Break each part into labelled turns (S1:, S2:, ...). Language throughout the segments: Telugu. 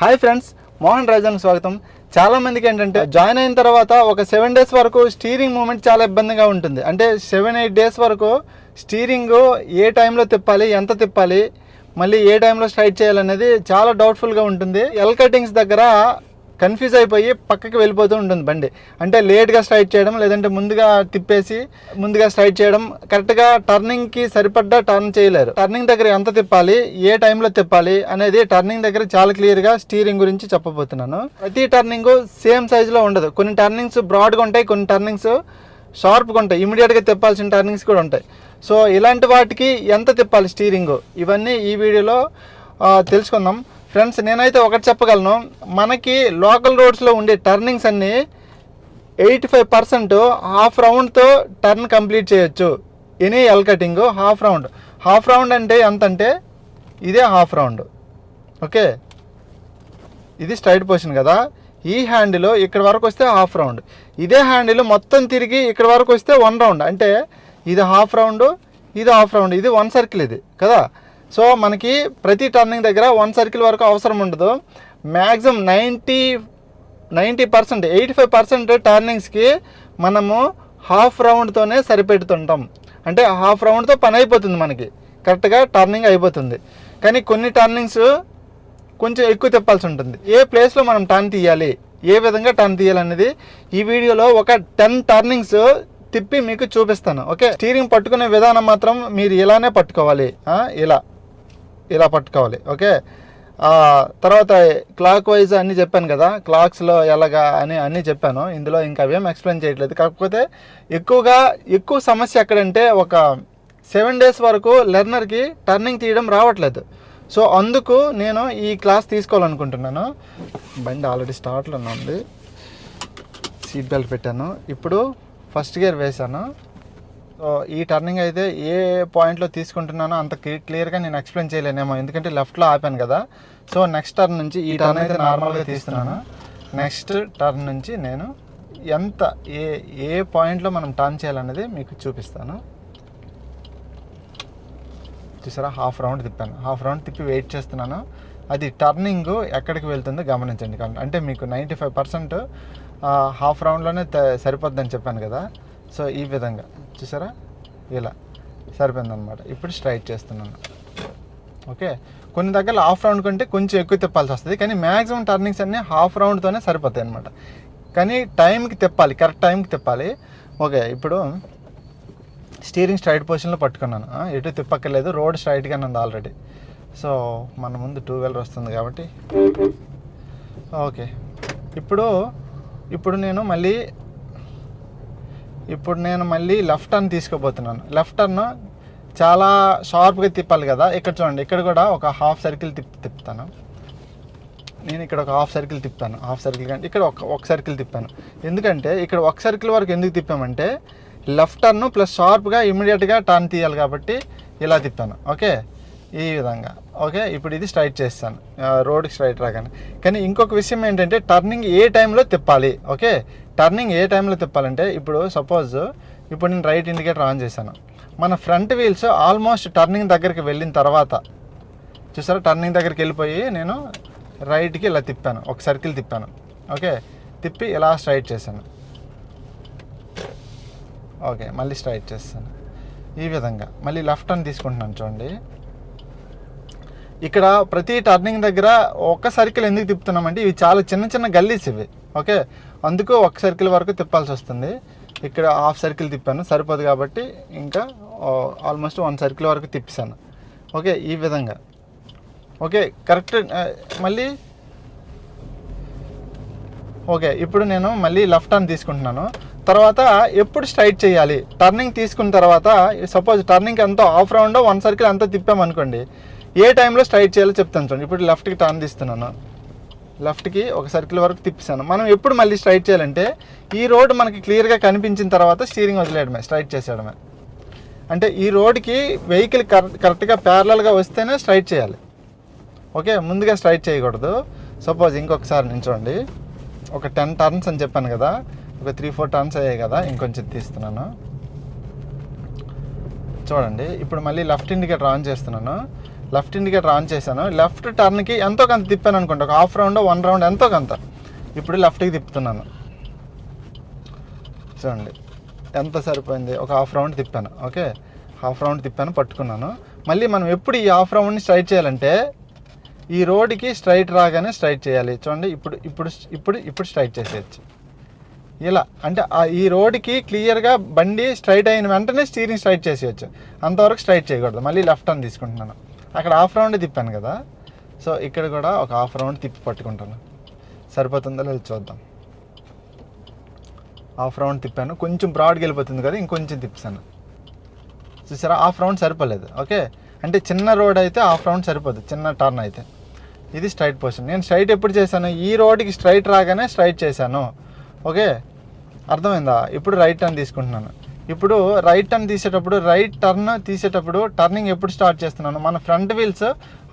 S1: హాయ్ ఫ్రెండ్స్ మోహన్ రాజన్ స్వాగతం. చాలా మందికి ఏంటంటే జాయిన్ అయిన తర్వాత ఒక సెవెన్ డేస్ వరకు స్టీరింగ్ మూమెంట్ చాలా ఇబ్బందిగా ఉంటుంది. అంటే సెవెన్ ఎయిట్ డేస్ వరకు స్టీరింగ్ ఏ టైంలో తిప్పాలి ఎంత తిప్పాలి మళ్ళీ ఏ టైంలో స్ట్రైట్ చేయాలనేది చాలా డౌట్ఫుల్గా ఉంటుంది. ఎల్ కటింగ్స్ దగ్గర కన్ఫ్యూజ్ అయిపోయి పక్కకి వెళ్ళిపోతూ ఉంటుంది బండి. అంటే లేట్గా స్ట్రైట్ చేయడం లేదంటే ముందుగా తిప్పేసి ముందుగా స్ట్రైట్ చేయడం కరెక్ట్గా టర్నింగ్కి సరిపడ్డ టర్న్ చేయలేరు. టర్నింగ్ దగ్గర ఎంత తిప్పాలి ఏ టైంలో తిప్పాలి అనేది టర్నింగ్ దగ్గర చాలా క్లియర్గా స్టీరింగ్ గురించి చెప్పబోతున్నాను. ప్రతి టర్నింగ్ సేమ్ సైజులో ఉండదు. కొన్ని టర్నింగ్స్ బ్రాడ్గా ఉంటాయి కొన్ని టర్నింగ్స్ షార్ప్గా ఉంటాయి. ఇమీడియట్గా తిప్పాల్సిన టర్నింగ్స్ కూడా ఉంటాయి. సో ఇలాంటి వాటికి ఎంత తిప్పాలి స్టీరింగ్? ఇవన్నీ ఈ వీడియోలో తెలుసుకుందాం. ఫ్రెండ్స్ నేనైతే ఒకటి చెప్పగలను. మనకి లోకల్ రోడ్స్లో ఉండే టర్నింగ్స్ అన్నీ ఎయిటీ ఫైవ్ పర్సెంట్ హాఫ్ రౌండ్తో టర్న్ కంప్లీట్ చేయొచ్చు. Any L cutting half round. Half round అంటే ఎంత అంటే ఇదే హాఫ్ రౌండ్. ఓకే? ఇది స్ట్రైట్ పొజిషన్ కదా. ఈ హ్యాండిల్ ఇక్కడ వరకు వస్తే హాఫ్ రౌండ్. ఇదే హ్యాండిల్ మొత్తం తిరిగి ఇక్కడ వరకు వస్తే వన్ రౌండ్. అంటే ఇది హాఫ్ రౌండ్ ఇది హాఫ్ రౌండ్. ఇది వన్ సర్కిల్ ఇది కదా? సో మనకి ప్రతి టర్నింగ్ దగ్గర వన్ సర్కిల్ వరకు అవసరం ఉండదు. Maximum ninety ninety percent eighty five percent టర్నింగ్స్కి మనము హాఫ్ రౌండ్తోనే సరిపెడుతుంటాం. అంటే హాఫ్ రౌండ్తో పని అయిపోతుంది మనకి. కరెక్ట్గా టర్నింగ్ అయిపోతుంది. కానీ కొన్ని టర్నింగ్స్ కొంచెం ఎక్కువ తిప్పాల్సి ఉంటుంది. ఏ ప్లేస్లో మనం టర్న్ తీయాలి? ఏ విధంగా టర్న్ తీయాలనేది ఈ వీడియోలో ఒక టెన్ టర్నింగ్స్ తిప్పి మీకు చూపిస్తాను. ఓకే? స్టీరింగ్ పట్టుకునే విధానం మాత్రం మీరు ఇలానే పట్టుకోవాలి. ఇలా. ఇలా పట్టుకోవాలి ఓకే? తర్వాత క్లాక్ వైజ్ అన్నీ చెప్పాను కదా క్లాక్స్లో ఎలాగా అని అన్నీ చెప్పాను ఇందులో ఇంకా అవేం ఎక్స్ప్లెయిన్ చేయట్లేదు. కాకపోతే ఎక్కువగా ఎక్కువ సమస్య ఎక్కడంటే ఒక సెవెన్ డేస్ వరకు లెర్నర్కి టర్నింగ్ తీయడం రావట్లేదు. సో అందుకు నేను ఈ క్లాస్ తీసుకోవాలనుకుంటున్నాను. బండి ఆల్రెడీ స్టార్ట్లో ఉంది. సీట్ బెల్ట్ పెట్టాను. ఇప్పుడు ఫస్ట్ గేర్ వేశాను. ఈ టర్నింగ్ అయితే ఏ పాయింట్లో తీసుకుంటున్నానో అంత క్లియర్గా నేను ఎక్స్ప్లెయిన్ చేయలేనేమో. ఎందుకంటే లెఫ్ట్లో ఆపాను కదా. సో నెక్స్ట్ టర్న్ నుంచి ఈ టర్న్ అయితే నార్మల్గా తీస్తున్నాను. నెక్స్ట్ టర్న్ నుంచి నేను ఎంత ఏ ఏ పాయింట్లో మనం టర్న్ చేయాలనేది మీకు చూపిస్తాను. చూసారా? హాఫ్ రౌండ్ తిప్పాను. హాఫ్ రౌండ్ తిప్పి వెయిట్ చేస్తున్నాను. అది టర్నింగ్ ఎక్కడికి వెళ్తుందో గమనించండి. అంటే మీకు నైంటీ ఫైవ్ పర్సెంట్ హాఫ్ రౌండ్లోనే సరిపోద్దని చెప్పాను కదా. సో ఈ విధంగా. చూసారా? ఇలా. సరిపోయిందనమాట ఇప్పుడు స్ట్రైట్ చేస్తున్నాను. ఓకే? కొన్ని దగ్గర హాఫ్ రౌండ్ కంటే కొంచెం ఎక్కువ తిప్పాల్సి వస్తుంది. కానీ మ్యాక్సిమం టర్నింగ్స్ అన్నీ హాఫ్ రౌండ్తోనే సరిపోతాయి అనమాట కానీ టైంకి తిప్పాలి. కరెక్ట్ టైంకి తిప్పాలి. ఓకే ఇప్పుడు స్టీరింగ్ స్ట్రైట్ పొజిషన్లో పట్టుకున్నాను. ఎటు తిప్పక్కర్లేదు. రోడ్ స్ట్రైట్గానే ఉంది ఆల్రెడీ సో మన ముందు టూ వీలర్ వస్తుంది కాబట్టి. ఓకే. ఇప్పుడు ఇప్పుడు నేను మళ్ళీ ఇప్పుడు నేను మళ్ళీ లెఫ్ట్ టర్న్ తీసుకోబోతున్నాను లెఫ్ట్ టర్న్ చాలా షార్ప్గా తిప్పాలి కదా. ఇక్కడ చూడండి ఇక్కడ కూడా ఒక హాఫ్ సర్కిల్ తిప్పి తిప్పుతాను. నేను ఇక్కడ ఒక హాఫ్ సర్కిల్ తిప్పాను హాఫ్ సర్కిల్ కంటే ఇక్కడ ఒక ఒక సర్కిల్ తిప్పాను. ఎందుకంటే ఇక్కడ ఒక సర్కిల్ వరకు ఎందుకు తిప్పామంటే లెఫ్ట్ టర్న్ ప్లస్ షార్ప్గా ఇమీడియట్గా టర్న్ తీయాలి కాబట్టి ఇలా తిప్పాను. ఓకే? ఈ విధంగా. ఓకే? ఇప్పుడు ఇది స్ట్రైట్ చేస్తాను. రోడ్కి స్ట్రైట్ రాగానే. కానీ ఇంకొక విషయం ఏంటంటే టర్నింగ్ ఏ టైంలో తిప్పాలి. ఓకే? టర్నింగ్ ఏ టైంలో తిప్పాలంటే ఇప్పుడు సపోజ్ ఇప్పుడు నేను రైట్ ఇండికేటర్ ఆన్ చేశాను. మన ఫ్రంట్ వీల్స్ ఆల్మోస్ట్ టర్నింగ్ దగ్గరికి వెళ్ళిన తర్వాత చూసారా? టర్నింగ్ దగ్గరికి వెళ్ళిపోయి నేను రైట్కి ఇలా తిప్పాను. ఒక సర్కిల్ తిప్పాను. ఓకే తిప్పి ఇలా స్ట్రైట్ చేశాను. ఓకే మళ్ళీ స్ట్రైట్ చేస్తాను. ఈ విధంగా. మళ్ళీ లెఫ్ట్ టర్న్ తీసుకుంటున్నాను చూడండి. ఇక్కడ ప్రతి టర్నింగ్ దగ్గర ఒక సర్కిల్ ఎందుకు తిప్పుతున్నామంటే ఇవి చాలా చిన్న చిన్న గల్లీస్ ఇవి. ఓకే? అందుకు ఒక సర్కిల్ వరకు తిప్పాల్సి వస్తుంది. ఇక్కడ హాఫ్ సర్కిల్ తిప్పాను. సరిపోదు కాబట్టి ఇంకా ఆల్మోస్ట్ వన్ సర్కిల్ వరకు తిప్పాను ఓకే? ఈ విధంగా. ఓకే? కరెక్ట్ మళ్ళీ ఓకే? ఇప్పుడు నేను మళ్ళీ లెఫ్ట్ టర్న్ తీసుకుంటున్నాను. తర్వాత ఎప్పుడు స్ట్రైట్ చేయాలి? టర్నింగ్ తీసుకున్న తర్వాత సపోజ్ టర్నింగ్ ఎంతో హాఫ్ రౌండ్ వన్ సర్కిల్ అంతా తిప్పామనుకోండి ఏ టైంలో స్ట్రైట్ చేయాలో చెప్తాను చూడండి. ఇప్పుడు లెఫ్ట్కి టర్న్ తీస్తున్నాను. లెఫ్ట్కి ఒక సర్కిల్ వరకు తిప్పిస్తాను మనం ఎప్పుడు మళ్ళీ స్ట్రైట్ చేయాలంటే ఈ రోడ్ మనకి క్లియర్గా కనిపించిన తర్వాత స్టీరింగ్ వదిలేయడమే స్ట్రైట్ చేసేయడమే. అంటే ఈ రోడ్కి వెహికల్ కరెక్ట్ కరెక్ట్గా ప్యారలల్గా వస్తేనే స్ట్రైట్ చేయాలి. ఓకే? ముందుగా స్ట్రైట్ చేయకూడదు. సపోజ్ ఇంకొకసారి నించోండి ఒక టెన్ టర్న్స్ అని చెప్పాను కదా ఒక త్రీ ఫోర్ టర్న్స్ అయ్యాయి కదా ఇంకొంచెం తీస్తున్నాను. చూడండి. ఇప్పుడు మళ్ళీ లెఫ్ట్ ఇండికేటర్ ఆన్ చేస్తున్నాను. లెఫ్ట్ ఇండికేటర్ ఆన్ చేశాను. లెఫ్ట్ టర్న్కి ఎంతో కొంత తిప్పాను అనుకుంటా. ఒక హాఫ్ రౌండ్ వన్ రౌండ్ ఎంతో కొంత. ఇప్పుడు లెఫ్ట్కి తిప్పుతున్నాను. చూడండి. ఎంత సరిపోయింది? ఒక హాఫ్ రౌండ్ తిప్పాను. ఓకే? హాఫ్ రౌండ్ తిప్పాను పట్టుకున్నాను. మళ్ళీ మనం ఎప్పుడు ఈ హాఫ్ రౌండ్ని స్ట్రైట్ చేయాలంటే ఈ రోడ్కి స్ట్రైట్ రాగానే స్ట్రైట్ చేయాలి. చూడండి ఇప్పుడు ఇప్పుడు ఇప్పుడు ఇప్పుడు స్ట్రైట్ చేసేయచ్చు. ఇలా. అంటే ఈ రోడ్కి క్లియర్గా బండి స్ట్రైట్ అయిన వెంటనే స్టీరింగ్ స్ట్రైట్ చేసేయచ్చు. అంతవరకు స్ట్రైట్ చేయకూడదు. మళ్ళీ లెఫ్ట్ అని తీసుకుంటున్నాను. అక్కడ హాఫ్ రౌండ్ తిప్పాను కదా. సో ఇక్కడ కూడా ఒక హాఫ్ రౌండ్ తిప్పి పట్టుకుంటాను. సరిపోతుందో లేదో చూద్దాం. హాఫ్ రౌండ్ తిప్పాను. కొంచెం బ్రాడ్గా వెళ్ళిపోతుంది కదా ఇంకొంచెం తిప్పాను చూసారా? హాఫ్ రౌండ్ సరిపోలేదు. ఓకే? అంటే చిన్న రోడ్ అయితే హాఫ్ రౌండ్ సరిపోదు. చిన్న టర్న్ అయితే. ఇది స్ట్రైట్ పొజిషన్ నేను స్ట్రైట్ ఎప్పుడు చేశాను? ఈ రోడ్కి స్ట్రైట్ రాగానే స్ట్రైట్ చేశాను. ఓకే? అర్థమైందా? ఇప్పుడు రైట్ టర్న్ తీసుకుంటున్నాను. ఇప్పుడు రైట్ టర్న్ తీసేటప్పుడు రైట్ టర్న్ తీసేటప్పుడు టర్నింగ్ ఎప్పుడు స్టార్ట్ చేస్తున్నాను? మన ఫ్రంట్ వీల్స్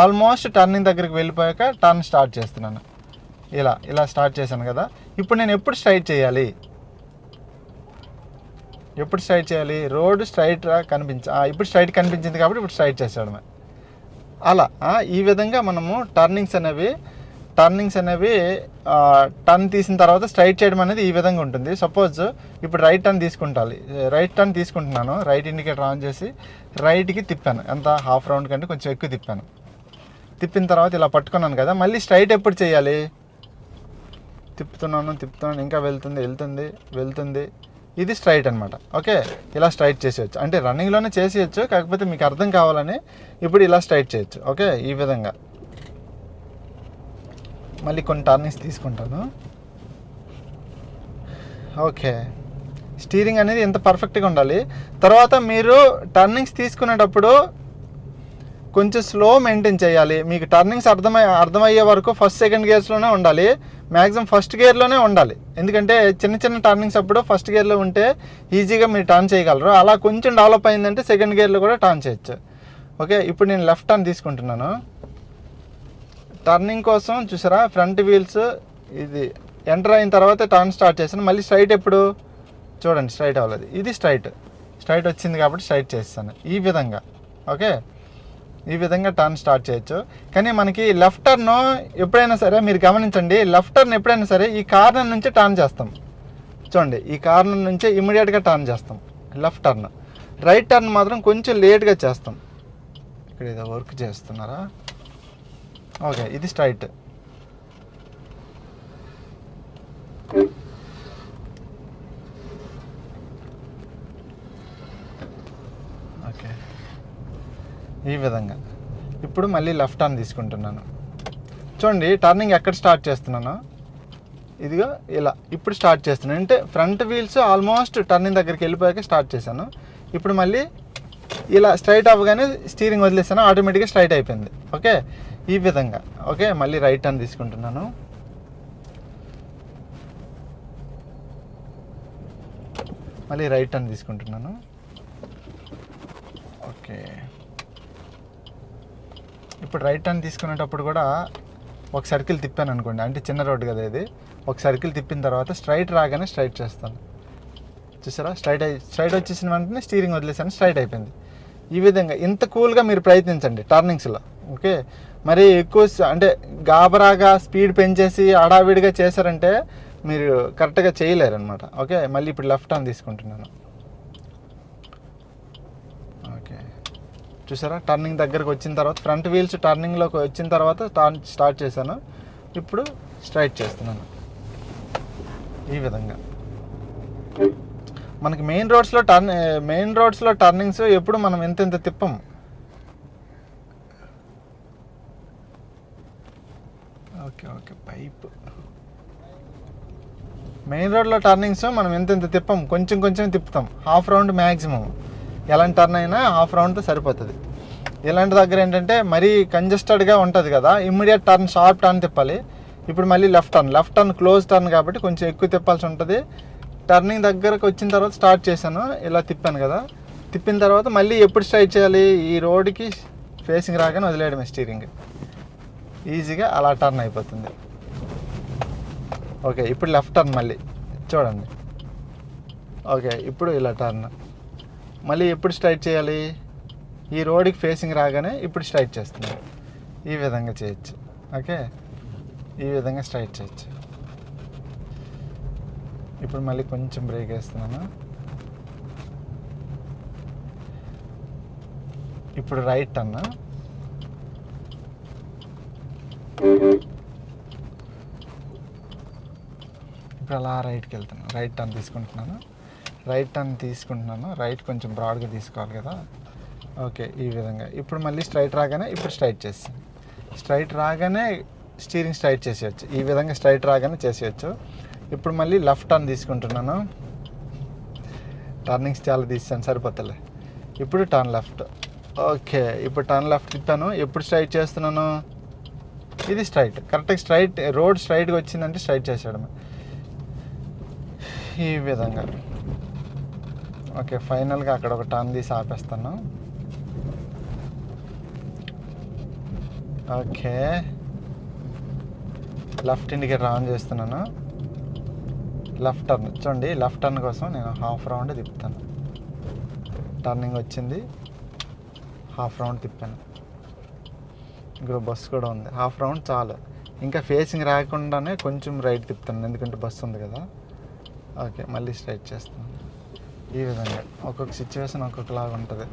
S1: ఆల్మోస్ట్ టర్నింగ్ దగ్గరికి వెళ్ళిపోయాక టర్న్ స్టార్ట్ చేస్తున్నాను. ఇలా ఇలా స్టార్ట్ చేశాను కదా. ఇప్పుడు నేను ఎప్పుడు స్ట్రైట్ చేయాలి? ఎప్పుడు స్ట్రైట్ చేయాలి? రోడ్ స్ట్రైట్ కనిపించ ఇప్పుడు స్ట్రైట్ కనిపించింది కాబట్టి ఇప్పుడు స్ట్రైట్ చేసేయడమే. అలా ఈ విధంగా మనము టర్నింగ్స్ అనేవి టర్నింగ్స్ అనేవి టర్న్ తీసిన తర్వాత స్ట్రైట్ చేయడం అనేది ఈ విధంగా ఉంటుంది. సపోజ్ ఇప్పుడు రైట్ టర్న్ తీసుకుంటాలి. రైట్ టర్న్ తీసుకుంటున్నాను. రైట్ ఇండికేటర్ ఆన్ చేసి రైట్కి తిప్పాను. ఎంత హాఫ్ రౌండ్ కంటే కొంచెం ఎక్కువ తిప్పాను. తిప్పిన తర్వాత ఇలా పట్టుకున్నాను కదా మళ్ళీ స్ట్రైట్ ఎప్పుడు చేయాలి? తిప్పుతున్నాను తిప్పుతున్నాను ఇంకా వెళ్తుంది వెళ్తుంది వెళ్తుంది. ఇది స్ట్రైట్ అనమాట ఓకే? ఇలా స్ట్రైట్ చేసేయచ్చు. అంటే రన్నింగ్లోనే చేసేయచ్చు కాకపోతే మీకు అర్థం కావాలని ఇప్పుడు ఇలా స్ట్రైట్ చేయొచ్చు. ఓకే? ఈ విధంగా. మళ్ళీ కొన్ని టర్నింగ్స్ తీసుకుంటాను. ఓకే. స్టీరింగ్ అనేది ఎంత పర్ఫెక్ట్గా ఉండాలి. తర్వాత మీరు టర్నింగ్స్ తీసుకునేటప్పుడు కొంచెం స్లో మెయింటైన్ చేయాలి. మీకు టర్నింగ్స్ అర్థమై అర్థమయ్యే వరకు ఫస్ట్ సెకండ్ గేర్స్లోనే ఉండాలి. మ్యాక్సిమం ఫస్ట్ గేర్లోనే ఉండాలి. ఎందుకంటే చిన్న చిన్న టర్నింగ్స్ అప్పుడు ఫస్ట్ గేర్లో ఉంటే ఈజీగా మీరు టర్న్ చేయగలరు. అలా కొంచెం డెవలప్ అయిందంటే సెకండ్ గేర్లో కూడా టర్న్ చేయొచ్చు. ఓకే ఇప్పుడు నేను లెఫ్ట్ టర్న్ తీసుకుంటున్నాను. టర్నింగ్ కోసం చూసారా? ఫ్రంట్ వీల్స్ ఇది ఎంటర్ అయిన తర్వాత టర్న్ స్టార్ట్ చేశాను. మళ్ళీ స్ట్రైట్ ఎప్పుడు? చూడండి స్ట్రైట్ అవ్వలేదు. ఇది స్ట్రైట్ స్ట్రైట్ వచ్చింది కాబట్టి స్ట్రైట్ చేస్తాను. ఈ విధంగా. ఓకే? ఈ విధంగా టర్న్ స్టార్ట్ చేయొచ్చు. కానీ మనకి లెఫ్ట్ టర్న్ ఎప్పుడైనా సరే మీరు గమనించండి లెఫ్ట్ టర్న్ ఎప్పుడైనా సరే ఈ కార్నర్ నుంచి టర్న్ చేస్తాం. చూడండి ఈ కార్నర్ నుంచే ఇమీడియట్గా టర్న్ చేస్తాం. లెఫ్ట్ టర్న్ రైట్ టర్న్ మాత్రం కొంచెం లేట్గా చేస్తాం. ఇక్కడ ఏదో వర్క్ చేస్తున్నారా? ఓకే ఇది స్ట్రైట్ ఓకే ఈ విధంగా. ఇప్పుడు మళ్ళీ లెఫ్ట్ టర్న్ తీసుకుంటున్నాను. చూడండి టర్నింగ్ ఎక్కడ స్టార్ట్ చేస్తున్నాను? ఇదిగో ఇలా. ఇప్పుడు స్టార్ట్ చేస్తున్నాను. అంటే ఫ్రంట్ వీల్స్ ఆల్మోస్ట్ టర్నింగ్ దగ్గరికి వెళ్ళిపోయాక స్టార్ట్ చేశాను. ఇప్పుడు మళ్ళీ ఇలా స్ట్రైట్ అవ్వగానే స్టీరింగ్ వదిలేసాను. ఆటోమేటిక్గా స్ట్రైట్ అయిపోయింది. ఓకే ఈ విధంగా. ఓకే మళ్ళీ రైట్ టర్న్ తీసుకుంటున్నాను. మళ్ళీ రైట్ టర్న్ తీసుకుంటున్నాను. ఓకే. ఇప్పుడు రైట్ టర్న్ తీసుకునేటప్పుడు కూడా ఒక సర్కిల్ తిప్పాను అనుకోండి. అంటే చిన్న రోడ్డు కదా ఇది. ఒక సర్కిల్ తిప్పిన తర్వాత స్ట్రైట్ రాగానే స్ట్రైట్ చేస్తాను. చూసారా? స్ట్రైట్ అయి స్ట్రైట్ వచ్చేసిన వెంటనే స్టీరింగ్ వదిలేసాను స్ట్రైట్ అయిపోయింది. ఈ విధంగా ఇంత కూల్గా మీరు ప్రయత్నించండి టర్నింగ్స్లో ఓకే? మరి ఎక్కువ అంటే గాబరాగా స్పీడ్ పెంచేసి హడావిడిగా చేశారంటే మీరు కరెక్ట్గా చేయలేరు అనమాట ఓకే? మళ్ళీ ఇప్పుడు లెఫ్ట్ ఆన్ తీసుకుంటున్నాను. ఓకే. చూసారా? టర్నింగ్ దగ్గరకు వచ్చిన తర్వాత ఫ్రంట్ వీల్స్ టర్నింగ్లోకి వచ్చిన తర్వాత టర్న్ స్టార్ట్ చేశాను. ఇప్పుడు స్ట్రైట్ చేస్తున్నాను. ఈ విధంగా. మనకి మెయిన్ రోడ్స్లో టర్న్ మెయిన్ రోడ్స్లో టర్నింగ్స్ ఎప్పుడు మనం ఎంత ఎంత తిప్పం? Okay pipe. మెయిన్ రోడ్లో టర్నింగ్స్ మనం ఎంత ఎంత తిప్పం కొంచెం కొంచెం తిప్పుతాం. హాఫ్ రౌండ్ మ్యాక్సిమం ఎలాంటి టర్న్ అయినా హాఫ్ రౌండ్తో సరిపోతుంది. ఇలాంటి దగ్గర ఏంటంటే మరీ కంజెస్టెడ్గా ఉంటుంది కదా ఇమ్మీడియట్ టర్న్ షార్ప్ టర్న్ తిప్పాలి. ఇప్పుడు మళ్ళీ left turn left turn close turn కాబట్టి కొంచెం ఎక్కువ తిప్పాల్సి ఉంటుంది. టర్నింగ్ దగ్గరకు వచ్చిన తర్వాత స్టార్ట్ చేశాను ఇలా తిప్పాను కదా. తిప్పిన తర్వాత మళ్ళీ ఎప్పుడు స్ట్రైట్ చేయాలి? ఈ రోడ్కి ఫేసింగ్ రాగానే వదిలేయడమే స్టీరింగ్ ఈజీగా అలా టర్న్ అయిపోతుంది. ఓకే ఇప్పుడు లెఫ్ట్ టర్న్ మళ్ళీ. చూడండి. ఓకే ఇప్పుడు ఇలా టర్న్ మళ్ళీ ఎప్పుడు స్ట్రైట్ చేయాలి? ఈ రోడ్కి ఫేసింగ్ రాగానే ఇప్పుడు స్ట్రైట్ చేస్తున్నాం. ఈ విధంగా చేయొచ్చు. ఓకే ఈ విధంగా స్ట్రైట్ చేయొచ్చు. ఇప్పుడు మళ్ళీ కొంచెం బ్రేక్ వేస్తున్నాను. ఇప్పుడు రైట్ అన్నా ఇక్కడ అలా రైట్కి వెళ్తున్నాను. రైట్ టర్న్ తీసుకుంటున్నాను. రైట్ టర్న్ తీసుకుంటున్నాను. రైట్ కొంచెం బ్రాడ్గా తీసుకోవాలి కదా. ఓకే ఈ విధంగా. ఇప్పుడు మళ్ళీ స్ట్రైట్ రాగానే ఇప్పుడు స్ట్రైట్ చేస్తాను. స్ట్రైట్ రాగానే స్టీరింగ్ స్ట్రైట్ చేసేయచ్చు. ఈ విధంగా స్ట్రైట్ రాగానే చేసేయచ్చు. ఇప్పుడు మళ్ళీ లెఫ్ట్ టర్న్ తీసుకుంటున్నాను. టర్నింగ్స్ చాలా తీసాను సరిపోతలే. ఇప్పుడు టర్న్ లెఫ్ట్. ఓకే ఇప్పుడు టర్న్ లెఫ్ట్ తిప్పాను. ఎప్పుడు స్ట్రైట్ చేస్తున్నాను? ఇది స్ట్రైట్. కరెక్ట్గా స్ట్రైట్ రోడ్ స్ట్రైట్గా వచ్చిందంటే స్ట్రైట్ చేసేయడమే. ఈ విధంగా. ఓకే ఫైనల్గా అక్కడ ఒక టర్న్ తీసి ఆపేస్తాను ఓకే. లెఫ్ట్ ఇండికేటర్ ఆన్ చేస్తున్నాను. లెఫ్ట్ టర్న్ చూడండి లెఫ్ట్ టర్న్ కోసం నేను హాఫ్ రౌండ్ తిప్పుతాను. టర్నింగ్ వచ్చింది. హాఫ్ రౌండ్ తిప్పాను. ఇక్కడ బస్సు కూడా ఉంది. హాఫ్ రౌండ్ చాలు. ఇంకా ఫేసింగ్ రాకుండానే కొంచెం రైట్ తిప్పుతాను. ఎందుకంటే బస్సు ఉంది కదా. ఓకే మళ్ళీ స్ట్రైట్ చేస్తాను. ఈ విధంగా. ఒక్కొక్క సిచ్యువేషన్ ఒక్కొక్కలాగా ఉంటుంది.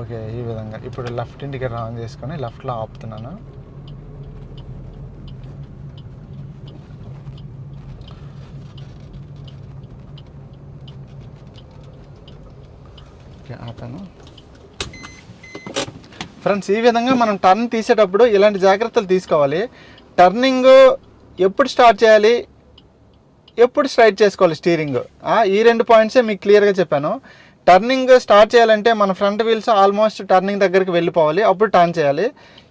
S1: ఓకే ఈ విధంగా. ఇప్పుడు లెఫ్ట్ ఇండికేటర్ ఆన్ చేసుకొని లెఫ్ట్లో ఆపుతున్నాను. ఓకే ఆపాను. ఫ్రెండ్స్ ఈ విధంగా మనం టర్న్ తీసేటప్పుడు ఇలాంటి జాగ్రత్తలు తీసుకోవాలి. టర్నింగ్ ఎప్పుడు స్టార్ట్ చేయాలి? ఎప్పుడు స్ట్రైట్ చేసుకోవాలి స్టీరింగ్? ఈ రెండు పాయింట్సే మీకు క్లియర్గా చెప్పాను. టర్నింగ్ స్టార్ట్ చేయాలంటే మన ఫ్రంట్ వీల్స్ ఆల్మోస్ట్ టర్నింగ్ దగ్గరికి వెళ్ళిపోవాలి. అప్పుడు టర్న్ చేయాలి.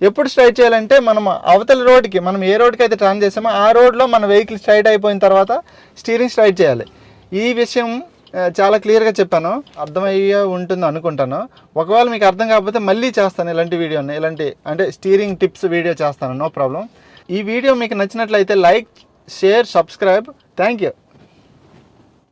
S1: ఎప్పుడు స్ట్రైట్ చేయాలంటే మనం అవతల రోడ్కి మనం ఏ రోడ్కి అయితే టర్న్ చేసామో ఆ రోడ్లో మన వెహికల్ స్ట్రైట్ అయిపోయిన తర్వాత స్టీరింగ్ స్ట్రైట్ చేయాలి. ఈ విషయం చాలా క్లియర్గా చెప్పాను. అర్థమయ్యే ఉంటుంది అనుకుంటాను. ఒకవేళ మీకు అర్థం కాకపోతే మళ్ళీ చేస్తాను ఇలాంటి వీడియోని. ఇలాంటి అంటే స్టీరింగ్ టిప్స్ వీడియో చేస్తాను. No problem. ఈ వీడియో మీకు నచ్చినట్లయితే like share subscribe thank you